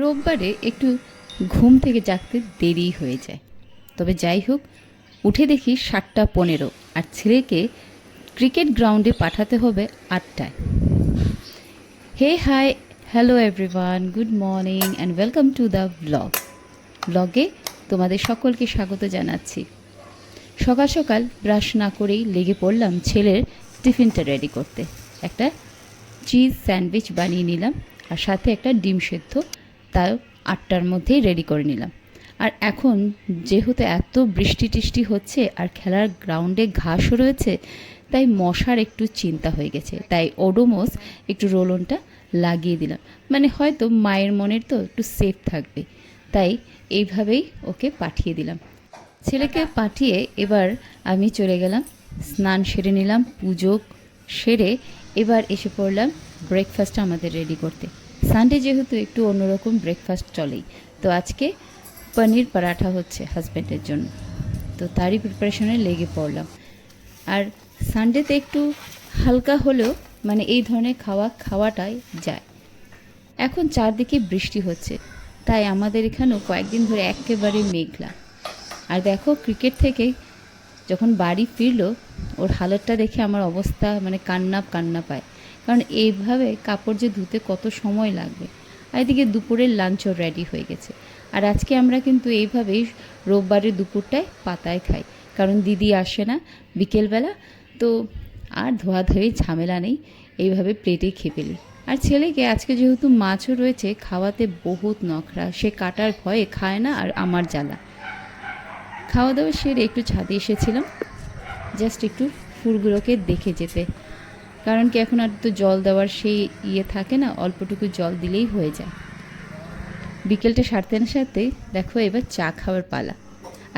রোববারে একটু ঘুম থেকে জাগতে দেরি হয়ে যায়। তবে যাই হোক, উঠে দেখি সাতটা পনেরো আর ছেলেকে ক্রিকেট গ্রাউন্ডে পাঠাতে হবে আটটায়। Hey hi, hello everyone, good morning and welcome to the blog. ব্লগে তোমাদের সকলকে স্বাগত জানাচ্ছি। সকাল সকাল ব্রাশ না করেই লেগে পড়লাম ছেলের টিফিনটা রেডি করতে। একটা চিজ স্যান্ডউইচ বানিয়ে নিলাম আর সাথে একটা ডিম সেদ্ধ তাও আটটার মধ্যেই রেডি করে নিলাম। আর এখন যেহেতু এত বৃষ্টি টিষ্টি হচ্ছে আর খেলার গ্রাউন্ডে ঘাসও রয়েছে, তাই মশার একটু চিন্তা হয়ে গেছে। তাই ওডোমোস একটু রোলনটা লাগিয়ে দিলাম। মানে হয়তো মায়ের মনের তো একটু সেফ থাকবে। তাই এইভাবেই ওকে পাঠিয়ে দিলাম। ছেলেকে পাঠিয়ে এবার আমি চলে গেলাম, স্নান সেরে নিলাম, পুজো সেরে এবার এসে পড়লাম ব্রেকফাস্ট আমাদের রেডি করতে। সানডে যেহেতু একটু অন্যরকম ব্রেকফাস্ট চলেই, তো আজকে পনির পরাঠা হচ্ছে হাজব্যান্ডের জন্য। তো তারই প্রিপারেশনে লেগে পড়লাম। আর সানডেতে একটু হালকা হলেও মানে এই ধরনের খাওয়া খাওয়াটাই যায়। এখন চারদিকে বৃষ্টি হচ্ছে, তাই আমাদের এখানেও কয়েকদিন ধরে একেবারে মেঘলা। আর দেখো ক্রিকেট থেকে যখন বাড়ি ফিরলো, ওর হালতটা দেখে আমার অবস্থা মানে কান্না কান্না পায়। কারণ এইভাবে কাপড় যে ধুতে কত সময় লাগবে। আর এদিকে দুপুরের লাঞ্চও রেডি হয়ে গেছে। আর আজকে আমরা কিন্তু এইভাবেই রোববারের দুপুরটায় পাতায় খাই। কারণ দিদি আসে না বিকেলবেলা, তো আর ধোয়াধুয়ি ঝামেলা নেই। এইভাবে প্লেটেই খেয়ে ফেলি আর ছেলেকে আজকে যেহেতু মাছও রয়েছে, খাওয়াতে বহুত নখরা। সে কাটার ভয়ে খায় না আর আমার জ্বালা। খাওয়া দাওয়া সেরে একটু ছাদে এসেছিলাম। জাস্ট একটু ফুলগুলোকে দেখে যেতে। কারণ কি এখন আর তো জল দেওয়ার সেই ইয়ে থাকে না, অল্পটুকু জল দিলেই হয়ে যায়। বিকেলটা সারতে না সারতে দেখো এবার চা খাওয়ার পালা।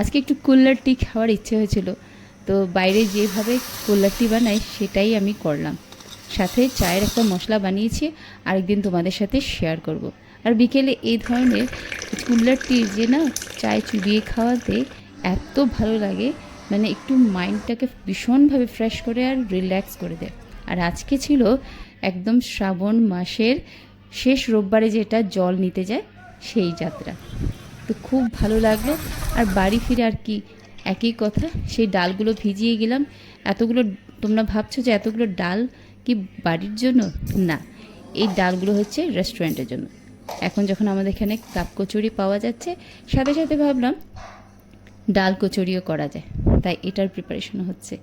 আজকে একটু কুল্লার টি খাওয়ার ইচ্ছে হয়েছিল, তো বাইরে যেভাবে কুল্লার টি বানাই সেটাই আমি করলাম। সাথে চায়ের একটা মশলা বানিয়েছি, আরেকদিন তোমাদের সাথে শেয়ার করব। আর বিকেলে এই ধরনের কুল্লার টি যে না চায় চুবিয়ে খাওয়াতে এত ভালো লাগে মানে একটু মাইন্ডটাকে ভীষণভাবে ফ্রেশ করে আর রিল্যাক্স করে দেয়। আর আজকে ছিল একদম শ্রাবণ মাসের শেষ রোববারে যেটা জল নিতে যায়, সেই যাত্রা। তো খুব ভালো লাগল। আর বাড়ি ফিরে আর কি একই কথা, সেই ডালগুলো ভিজিয়ে গেলাম। এতগুলো, তোমরা ভাবছ যে এতগুলো ডাল কি বাড়ির জন্য? না, এই ডালগুলো হচ্ছে রেস্টুরেন্টের জন্য। এখন যখন আমাদের এখানে কাপ কচুরি পাওয়া যাচ্ছে, সাথে সাথে ভাবলাম ডাল কচুরিও করা যায়। তাই এটার প্রিপারেশন হচ্ছে।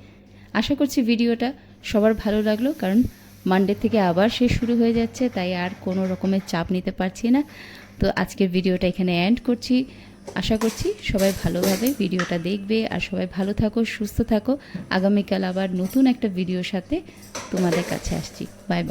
আশা করছি ভিডিওটা সবার ভালো লাগল, কারণ মানডে থেকে আবার সে শুরু হয়ে যাচ্ছে, তাই আর কোনো রকমের চাপ নিতে পারছি না। তো আজকের ভিডিওটা এখানে এন্ড করছি। আশা করছি সবাই ভালোভাবে ভিডিওটা দেখবে, আর সবাই ভালো থাকো, সুস্থ থাকো। আগামীকাল আবার নতুন একটা ভিডিওর সাথে তোমাদের কাছে আসছি। Bye bye